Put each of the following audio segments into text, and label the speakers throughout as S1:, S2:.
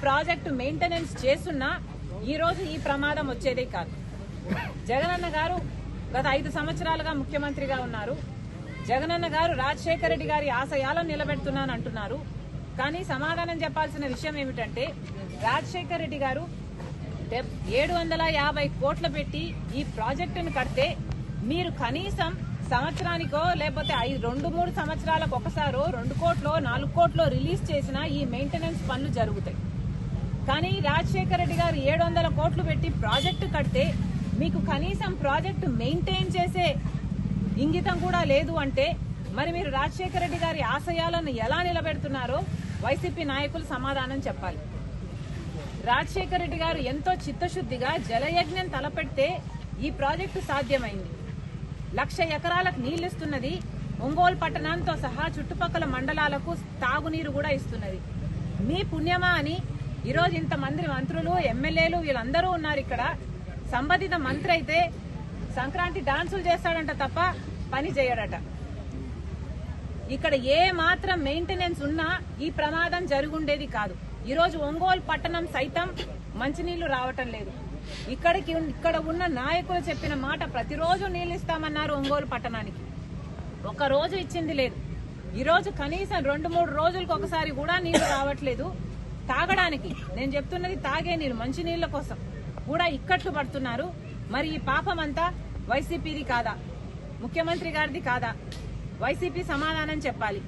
S1: Project maintenance చేస్తున్నా ఈ రోజు ఈ ప్రమాదం వచ్చేదే కాదు. జగనన్న గారు గత ఐదు సంవత్సరాలుగా ముఖ్యమంత్రిగా ఉన్నారు. జగనన్న గారు రాజశేఖర రెడ్డి గారి ఆశయాలను నిలబెడుతున్నాను అంటున్నారు. కానీ సమాధానం చెప్పాల్సిన విషయం ఏమిటంటే రాజశేఖర రెడ్డి గారు డెబ్- ఏడు వందల యాభై కోట్లు పెట్టి ఈ ప్రాజెక్టును కడితే మీరు కనీసం సంవత్సరానికో లేకపోతే ఐదు రెండు మూడు సంవత్సరాలకు ఒకసారో రెండు కోట్లో నాలుగు కోట్లో రిలీజ్ చేసిన ఈ మెయింటెనెన్స్ పనులు జరుగుతాయి. కానీ రాజశేఖర రెడ్డి గారు ఏడు వందల కోట్లు పెట్టి ప్రాజెక్టు కడితే మీకు కనీసం ప్రాజెక్టు మెయింటైన్ చేసే ఇంగితం కూడా లేదు అంటే మరి మీరు రాజశేఖర రెడ్డి గారి ఆశయాలను ఎలా నిలబెడుతున్నారో వైసీపీ నాయకులు సమాధానం చెప్పాలి. రాజశేఖర రెడ్డి గారు ఎంతో చిత్తశుద్ధిగా జలయజ్ఞం తలపెడితే ఈ ప్రాజెక్టు సాధ్యమైంది. లక్ష ఎకరాలకు నీళ్ళిస్తున్నది ఒంగోలు పట్టణంతో సహా చుట్టుపక్కల మండలాలకు తాగునీరు కూడా ఇస్తున్నది. మీ పుణ్యమా అని ఈరోజు ఇంతమంది మంత్రులు ఎమ్మెల్యేలు వీళ్ళందరూ ఉన్నారు ఇక్కడ. సంబంధిత మంత్రి అయితే సంక్రాంతి డాన్సులు చేస్తాడంట తప్ప పని చేయడట. ఇక్కడ ఏ మాత్రం మెయింటెనెన్స్ ఉన్నా ఈ ప్రమాదం జరుగుండేది కాదు. ఈరోజు ఒంగోలు పట్టణం సైతం మంచినీళ్ళు రావటం లేదు. ఇక్కడికి ఇక్కడ ఉన్న నాయకులు చెప్పిన మాట ప్రతిరోజు నీళ్ళు ఇస్తామన్నారు ఒంగోలు పట్టణానికి. ఒక రోజు ఇచ్చింది లేదు. ఈ రోజు కనీసం రెండు మూడు రోజులకు ఒకసారి కూడా నీళ్ళు రావట్లేదు. తాగడానికి. నేను చెప్తున్నది తాగే నీళ్ళు మంచి నీళ్ళ కోసం కూడా ఇక్కట్లు పడుతున్నారు. మరి ఈ పాపం అంతా వైసీపీది కాదా? ముఖ్యమంత్రి గారిది కాదా? వైసీపీ సమాధానం చెప్పాలి.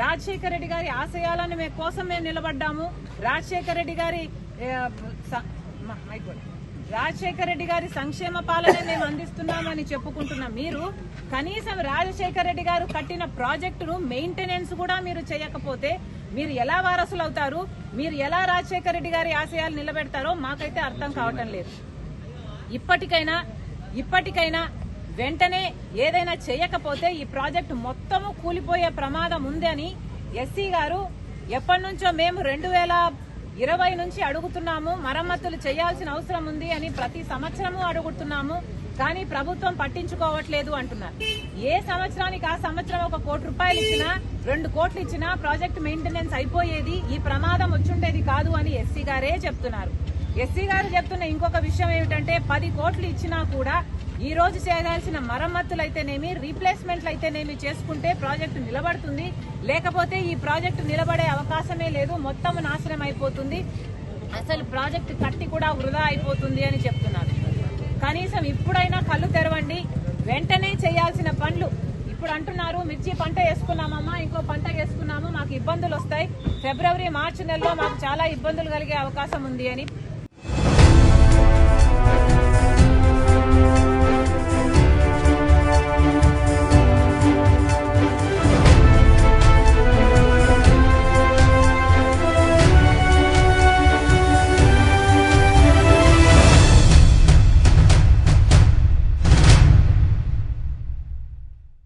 S1: రాజశేఖర రెడ్డి గారి ఆశయాలను మే కోసం మేము నిలబడ్డాము. రాజశేఖర రెడ్డి గారి రాజశేఖర రెడ్డి గారి సంక్షేమ పాలన మేము అందిస్తున్నామని చెప్పుకుంటున్న మీరు. కనీసం రాజశేఖర రెడ్డి గారు కట్టిన ప్రాజెక్టును మెయింటెనెన్స్ కూడా మీరు చేయకపోతే మీరు ఎలా వారసులు అవుతారు? మీరు ఎలా రాజశేఖర రెడ్డి గారి ఆశయాలు నిలబెడతారో మాకైతే అర్థం కావటం లేదు. ఇప్పటికైనా ఇప్పటికైనా వెంటనే ఏదైనా చేయకపోతే ఈ ప్రాజెక్టు మొత్తము కూలిపోయే ప్రమాదం ఉందని ఎస్సీ గారు ఎప్పటి నుంచో మేము రెండు వేల ఇరవై నుంచి అడుగుతున్నాము మరమ్మతులు చేయాల్సిన అవసరం ఉంది అని ప్రతి సంవత్సరము అడుగుతున్నాము కానీ ప్రభుత్వం పట్టించుకోవట్లేదు అంటున్నారు. ఏ సంవత్సరానికి ఆ సంవత్సరం ఒక కోటి రూపాయలు ఇచ్చినా రెండు కోట్లు ఇచ్చినా ప్రాజెక్ట్ మెయింటెనెన్స్ అయిపోయేది ఈ ప్రమాదం వచ్చుండేది కాదు అని ఎస్సీ గారే చెప్తున్నారు. ఎస్సీ గారు చెప్తున్న ఇంకొక విషయం ఏమిటంటే పది కోట్లు ఇచ్చినా కూడా ఈ రోజు చేయాల్సిన మరమ్మతులు అయితేనేమి రీప్లేస్మెంట్లు అయితేనేమి చేసుకుంటే ప్రాజెక్టు నిలబడుతుంది. లేకపోతే ఈ ప్రాజెక్టు నిలబడే అవకాశమే లేదు మొత్తం నాశనం అయిపోతుంది. అసలు ప్రాజెక్టు కట్టి కూడా వృధా అయిపోతుంది అని చెప్తున్నారు. కనీసం ఇప్పుడైనా కళ్ళు తెరవండి. వెంటనే చేయాల్సిన పనులు. ఇప్పుడు అంటున్నారు మిర్చి పంట వేసుకున్నామమ్మా ఇంకో పంట వేసుకున్నాము మాకు ఇబ్బందులు వస్తాయి ఫిబ్రవరి మార్చి నెలలో మాకు చాలా ఇబ్బందులు కలిగే అవకాశం ఉంది అని.